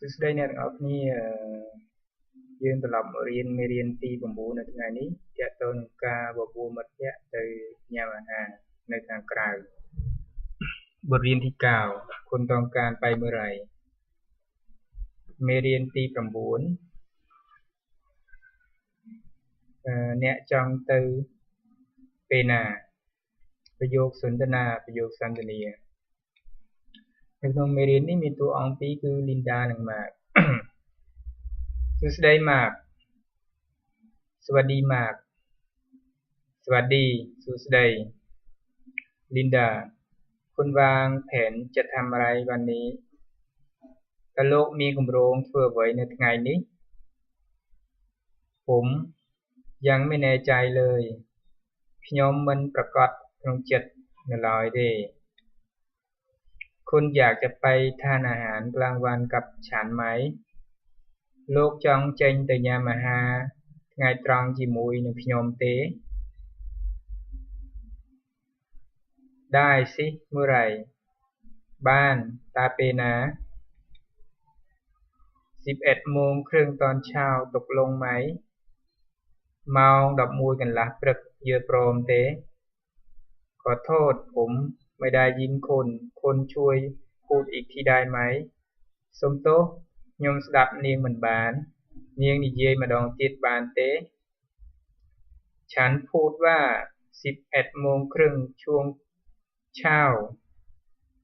សួស្តីអ្នកទាំងអស់គ្នាយើងត្រឡប់មករៀនមេរៀនទី9នៅថ្ងៃនេះទាក់ទងនឹងការបបួលមិត្តភ័ក្តិទៅញ៉ាំអាហារនៅខាងក្រៅបទរៀនទី9គុណតងការបែកមើលរៃមេរៀនទី9អ្នកចង់ទៅពេលណាប្រយោគសន្ទនាប្រយោគសន្ទនា នៅក្នុងមេរៀននេះមានតួអង្គពីរគឺ Linda និង Mark សួស្តី Mark សวัสดี Mark สวัสดีសួស្តី Linda คุณวางแผนจะทำอะไรวันนี้តើលោកមានគម្រោងធ្វើអ្វីនៅថ្ងៃនេះผมยังไม่แน่ใจเลยខ្ញុំមិនប្រកាសក្នុងចិត្តនៅឡើយទេ คุณอยากจะไปทานอาหารกลางวันกับฉันไหมលោកចង់ចេញទៅញ៉ាំអាហារថ្ងៃត្រង់ជាមួយនឹងខ្ញុំទេได้สิเมื่อไหร่บ้านตาเปนา11โมงครึ่งตอนเช้าตกลงไหมម៉ោង11កន្លះព្រឹកយើព្រមទេขอโทษผม ไม่ได้ยินคุณคุณช่วยพูดอีกทีได้ไหมសូមទោសខ្ញុំស្ដាប់នាងមិនបាននាងនិយាយម្ដងទៀតបានទេฉันพูดว่า11โมงครึ่งช่วงเช้า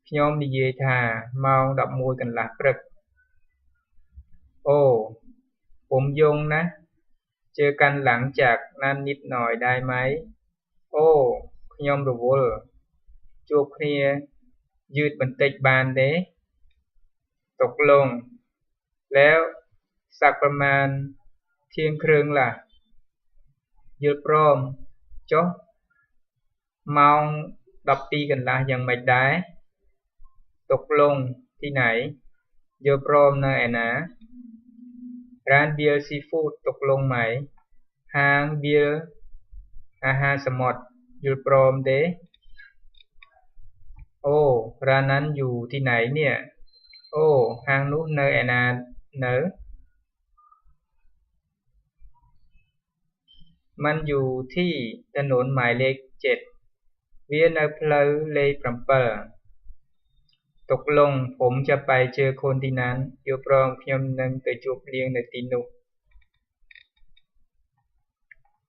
ខ្ញុំនិយាយថាម៉ោង11កន្លះព្រឹកអូผมយងណាស់เจอกันหลังจากนั้นนิดหน่อยได้ไหมអូខ្ញុំរវល់ ជួបគ្នាយឺតបន្តិចបានទេตกลงแล้วสักประมาณเที่ยงครึ่งล่ะយល់ព្រមចុះម៉ោង12កន្លះយ៉ាងម៉េចដែរตกลงที่ไหนយល់ព្រមនៅឯណាร้านเบียร์ซีฟู้ดตกลงไหมហាងបៀរអាហារសមុទ្រយល់ព្រមទេ អូร้านนั้นอยู่ที่ไหนเนี่ยអូហាងនោះនៅឯណានៅมันอยู่ที่ถนนหมายเลข7វានៅផ្លូវលេខ7ตกลงผมจะไปเจอคนที่นั้นយល់ព្រមខ្ញុំនឹងទៅជួបនាងនៅទីនោះ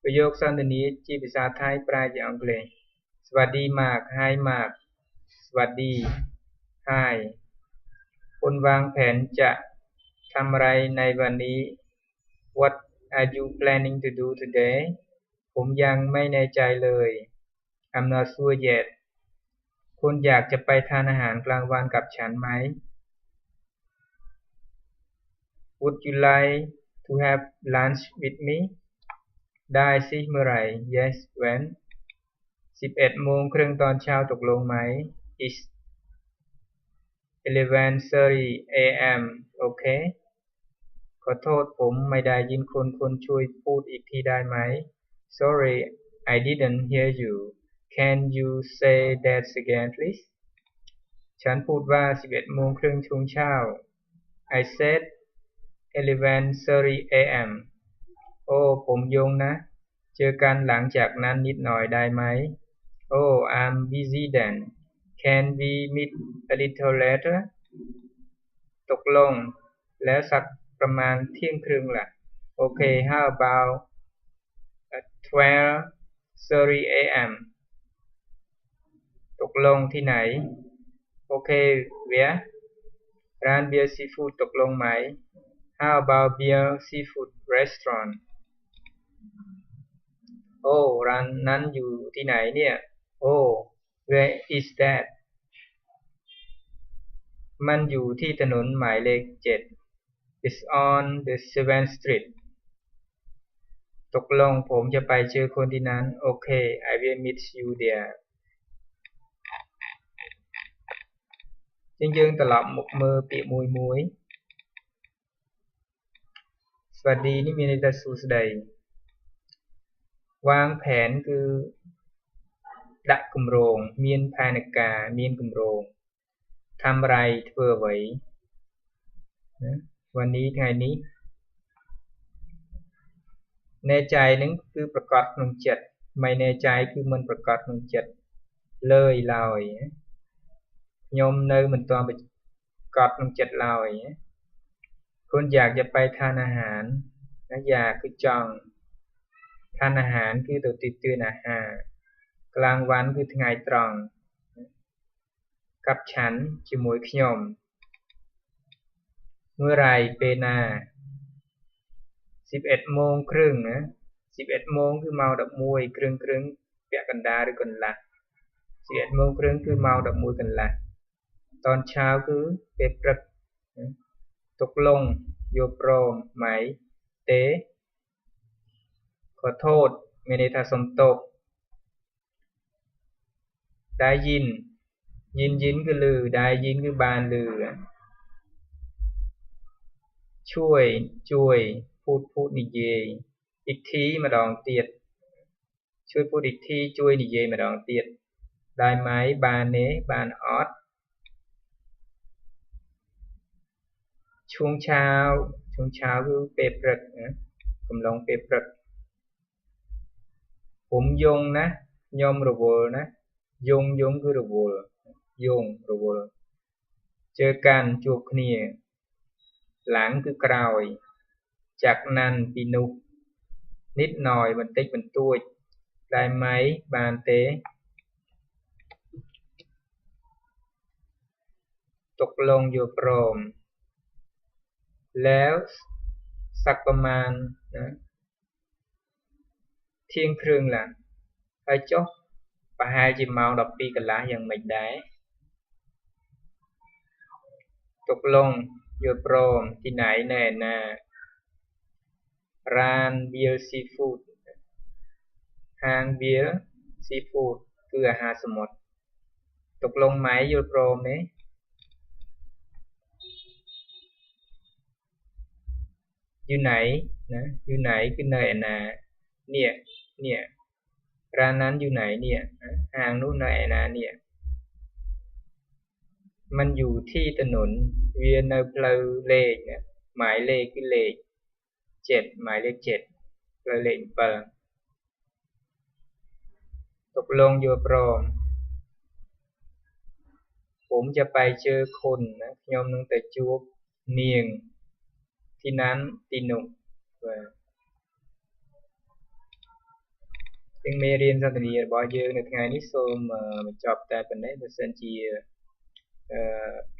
ប្រយោគសន្ទនាជាភាសាថៃប្រែជាអង់គ្លេសสวัสดีมาก Hi มากส วัสดี Hi คุณวางแผนจะทำอะไรในวันนี้ What are you planning to do today ผมยังไม่แน่ใจเลย I'm not sure yet คุณอยากจะไปทานอาหารกลางวันกับฉันไหม Would you like to have lunch with me ได้สิเมื่อไหร่ Yes when 11โมงครึ่งตอนเช้าตกลงไหม Is 11:30 a.m. โอเค ขอโทษผมไม่ได้ยินคุณคุณช่วยพูดอีกทีได้ไหม Sorry I didn't hear you Can you say that again please ฉันพูดว่า 11โมงครึ่งช่วงเช้า I said 11:30 a.m. โอ้ ผมยงนะ เจอกันหลังจากนั้นนิดหน่อยได้ไหม Oh I'm busy then Can we meet a little later ตกลง แล้วสักประมาณเที่ยงครึ่งล่ะโอเค how about 12:30 a.m. ตกลงที่ไหนโอเค where ร้านเบียร์ซีฟู้ดตกลงไหม how about beer seafood restaurant โอ้ร้านนั้นอยู่ที่ไหนเนี่ย โอ้ where is that มันอยู่ที่ถนนหมายเลขเจ็ด It's on the seventh street ตกลงผมจะไปเจอคนที่นั้น โอเค I will meet you there ជាងយើងត្រឡប់មកមើលពាក្យមួយមួយสวัสดีនេះមានន័យថាសួស្តីវ៉ាងផែនគឺ ដាក់គម្រោងមានផែនការមានគម្រោងทำอะไรធ្វើអ្វីណា วันนี้ថ្ងៃនេះแน่ใจនឹងគឺប្រកបក្នុងចិត្តមិនแน่ใจគឺមិនប្រកបក្នុងចិត្តលើយឡើយខ្ញុំនៅមិនទាន់ប្រកបក្នុងចិត្តឡើយคุณอยากจะไปทานอาหารนะอยากคือចង់ทานอาหารគឺទៅទីទានអាហារ กลางวันគឺថ្ងៃត្រង់កັບឆាន់ជាមួយខ្ញុំมื่อไรពេលណា11ម៉ោងครึ่งណា11ម៉ោងគឺម៉ោង11គ្រឿងគ្រឿងពាក់កណ្ដាលឬកន្លះ11ម៉ោងគ្រឿងគឺម៉ោង11កន្លះតនឆាវគឺពេលព្រឹកទុកលងយកព្រមម៉ៃទេខอโทษមានន័យថាសុំទោស ដែលយិនយិនយិនគឺលឺដែលយិនគឺបានលឺជួយជួយพูดพูดនិយាយអ៊ីធីម្ដងទៀតជួយพูดអ៊ីធីជួយនិយាយម្ដងទៀតដែរម៉ៃបានទេបានអត់ឈួងឆាវឈួងឆាវគឺពេលព្រឹកណាកំឡុងពេលព្រឹកผมយងណាខ្ញុំរវល់ណា យងយងគឺរវល់យងរវល់ជើកាន់ជួបគ្នាหลังគឺក្រោយចាក់ណាន់ពីនោះនិดหน่อยបន្តិចបន្តួចដែរម៉ៃបានទេตกลงอยู่ព្រមแล้วสักประมาณណាเที่ยงครึ่งឡាហើយចុះ ប្រហែលជាម៉ោង12កន្លះយ៉ាងមិនដែរទុកលងយល់ព្រមទីណៃណែណារានវាលស៊ីហ្វូដហាងវាលស៊ីហ្វូដគឺអាហារសមុទ្រទុកលងម៉ៃយល់ព្រមទេយូណៃណាយូណៃគឺនៅឯណានេះនេះ ร้านนั้นอยู่ไหนเนี่ยห่างนู่นไหนนะเนี่ย มันอยู่ที่ถนนเวียนเนเพลเลขเนี่ยหมายเลขคือเลขเจ็ดหมายเลขเจ็ดเพลเลขเปิงตกลงโยปรอม ผมจะไปเจอคนนะยอมนึงแต่จูบเนียง ที่นั้นตีนุ่า ទជាងមេរៀនសន្ទនារបស់យើងនៅថ្ងៃនេះសូមបញ្ចប់តែប៉ុណ្ណេះបើសិនជាអឺ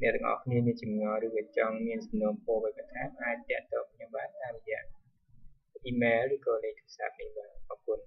អ្នកទាំងអស់គ្នាមានចម្ងល់ឬក៏ចង់មានសំណូមពរបែបបន្ថែមអាចតាក់ទងខ្ញុំបានតាមរយៈអ៊ីមែលឬក៏លេខទូរស័ព្ទនេះបាទអរគុណ